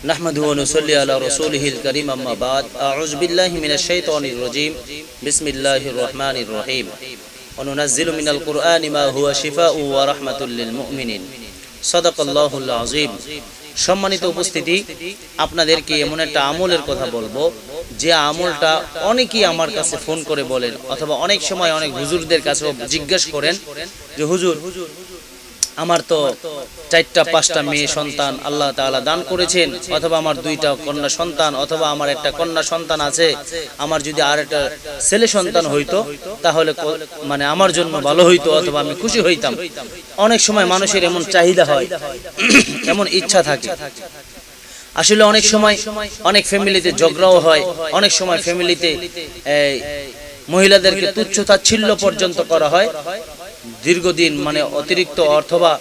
نحمده ونصلي على رسوله الكريم أما بعد أعوذ بالله من الشيطان الرجيم بسم الله الرحمن الرحيم وننزل من القرآن ما هو شفاء ورحمة للمؤمنين صدق الله العظيم সম্মানিত উপস্থিতি আপনাদেরকে এমন একটা আমলের কথা বলবো যে আমলটা অনেকেই আমার কাছে ফোন করে বলেন অথবা অনেক সময় অনেক হুজুরদের কাছেও জিজ্ঞেস করেন যে হুজুর আমার তো চারটা, পাঁচটা মেয়ে সন্তান আল্লাহ তাআলা দান করেছেন, অথবা আমার দুইটা কন্যা সন্তান, অথবা আমার একটা কন্যা সন্তান আছে, আমার যদি আর একটা ছেলে সন্তান হইতো, তাহলে মানে আমার জন্য ভালো হইতো, অথবা আমি খুশি হইতাম। অনেক সময় মানুষের এমন চাহিদা হয়, এমন ইচ্ছা থাকে। আসলে অনেক সময় অনেক ফ্যামিলিতে ঝগড়াও হয়, অনেক সময় ফ্যামিলিতে মহিলাদেরকে তুচ্ছ তাচ্ছিল্য পর্যন্ত করা হয়। দীর্ঘদিন মানে অতিরিক্ত অথবা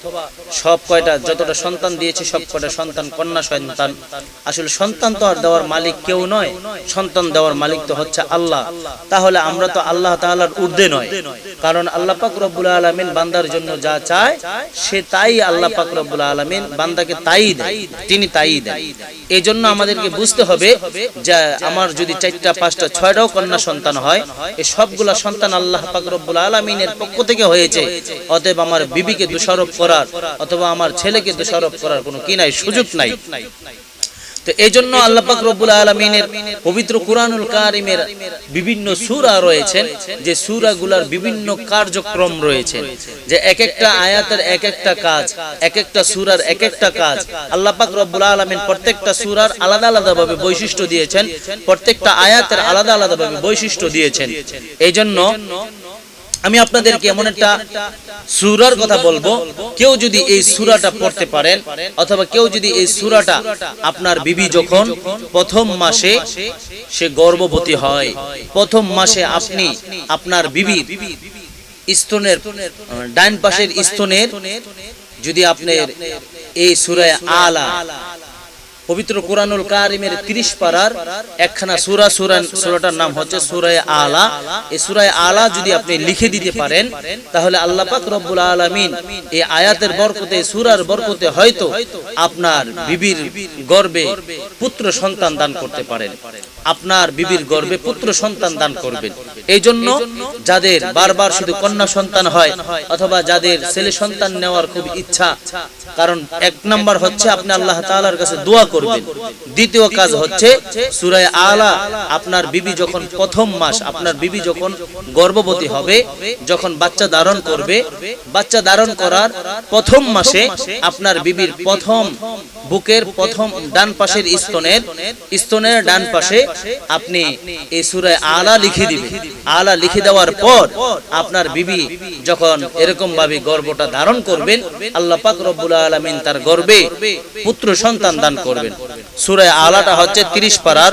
সব কয়টা যতটা সন্তান দিয়েছে, সব কয়টা সন্তান কন্যা সন্তান। আসলে সন্তান তো আর দেওয়ার মালিক কেউ নয়, সন্তান দেওয়ার মালিক তো হচ্ছে আল্লাহ। তাহলে আমরা তো আল্লাহ তাআলার ঊর্ধ্বে নয়। কারণ আল্লাহ পাক রব্বুল আলামিন বান্দার জন্য যা চায়, সে তাই আল্লাহ পাক রব্বুল আলামিন বান্দাকে তাই দেয়, তিনি তাই দেন। এই জন্য আমাদেরকে বুঝতে হবে যে আমার যদি চারটা, পাঁচটা, ছয়টাও কন্যা সন্তান হয় এই সবগুলা সন্তান আল্লাহ পাক রব্বুল আলামিনের পক্ষ থেকে হয়েছে। অতএব আমার বিবিকে দোষারোপ করার অথবা আমার ছেলেকে দোষারোপ করার কোনো কি নাই, সুযোগ নাই। তো এই জন্য আল্লাহ পাক রব্বুল আলমিনের পবিত্র কোরআনুল কারিমের বিভিন্ন সূরা রয়েছেন, যে সূরাগুলার বিভিন্ন কার্যক্রম রয়েছে, যে এক একটা আয়াতের এক একটা কাজ এক একটা সূরার এক একটা কাজ, আল্লাহ পাক রব্বুল আলামিন প্রত্যেকটা সূরার আলাদা আলাদা ভাবে বৈশিষ্ট্য দিয়েছেন, প্রত্যেকটা আয়াতের আলাদা আলাদাভাবে বৈশিষ্ট্য দিয়েছেন। এই জন্য আমি আপনাদেরকে এমন একটা সুরার কথা বলব। কেউ যদি এই সুরাটা পড়তে পারেন, অথবা কেউ যদি এই সুরাটা আপনার বিবি যখন প্রথম মাসে সে গর্ভবতী হয়, প্রথম মাসে আপনি আপনার বিবির স্তনের ডাইন পাশের স্তনের যদি আপনার এই সুরায় আলা পবিত্র কোরআনুল কারিমের 30 পারার একখানা সূরা সূরা সূরাটার নাম হচ্ছে সুরায় আলা। এই সূরা আলা যদি আপনি লিখে দিতে পারেন, তাহলে আল্লাহ পাক রব্বুল আলামিন এই আয়াতের বরকতে, সুরার বরকতে হয়তো আপনার বিবির গর্বে পুত্র সন্তান দান করতে পারেন। আপনার বিবির গর্বে পুত্র সন্তান দান করবেন। এই জন্য যাদের বারবার শুধু কন্যা সন্তান হয়, অথবা যাদের ছেলে সন্তান নেওয়ার খুব ইচ্ছা, কারণ এক নাম্বার হচ্ছে আপনি আল্লাহ তাআলার কাছে দোয়া দ্বিতীয় কাজ হচ্ছে সুরায় আলা, আপনার বিবি যখন প্রথম মাস, আপনার বিবি যখন গর্ভবতী হবে, যখন বাচ্চা ধারণ করবে, বাচ্চা ধারণ করার প্রথম মাসে আপনার বিবির প্রথম বুকের প্রথম ডান পাশের স্তনের স্তনের ডান পাশে আপনি এই সুরে আলা লিখে দিবেন। আলা লিখে দেওয়ার পর আপনার বিবি যখন এরকম ভাবে গর্বটা ধারণ করবেন, আল্লাহ পাক রব্বুল আলামিন তার গর্বে পুত্র সন্তান দান করবেন। সুরে আলাটা হচ্ছে 30 পারার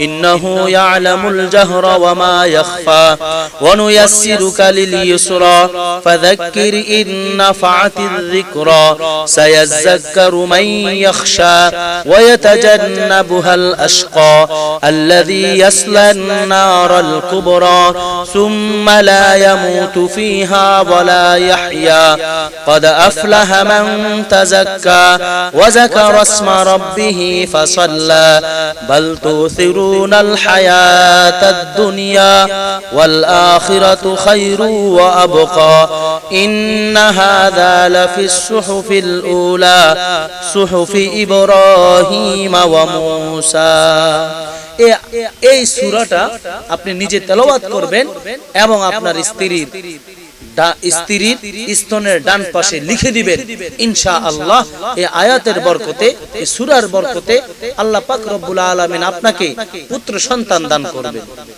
إنه يعلم الجهر وما يخفى ونيسرك لليسرى. فذكر إن نفعت الذكرى. سيذكر من يخشى ويتجنبها الأشقى. الذي يصلى النار الكبرى ثم لا يموت فيها ولا يحيا. قد أفلح من تزكى وذكر اسم ربه فصلى. بل تؤثرون الحياة الدنيا والآخرة خير وأبقى إن هذا لفي الصحف الأولى صحف إبراهيم وموسى এ- এই সূরাটা আপনি নিজে তেলাওয়াত করবেন এবং আপনার স্ত্রীর ডা- স্ত্রীর স্তনের ডান পাশে লিখে দিবেন ইনশা আল্লাহ এই আয়াতের বরকতে এই সুরার বরকতে আল্লাহ পাক রব্বুল আলমিন আপনাকে পুত্র সন্তান দান করবেন।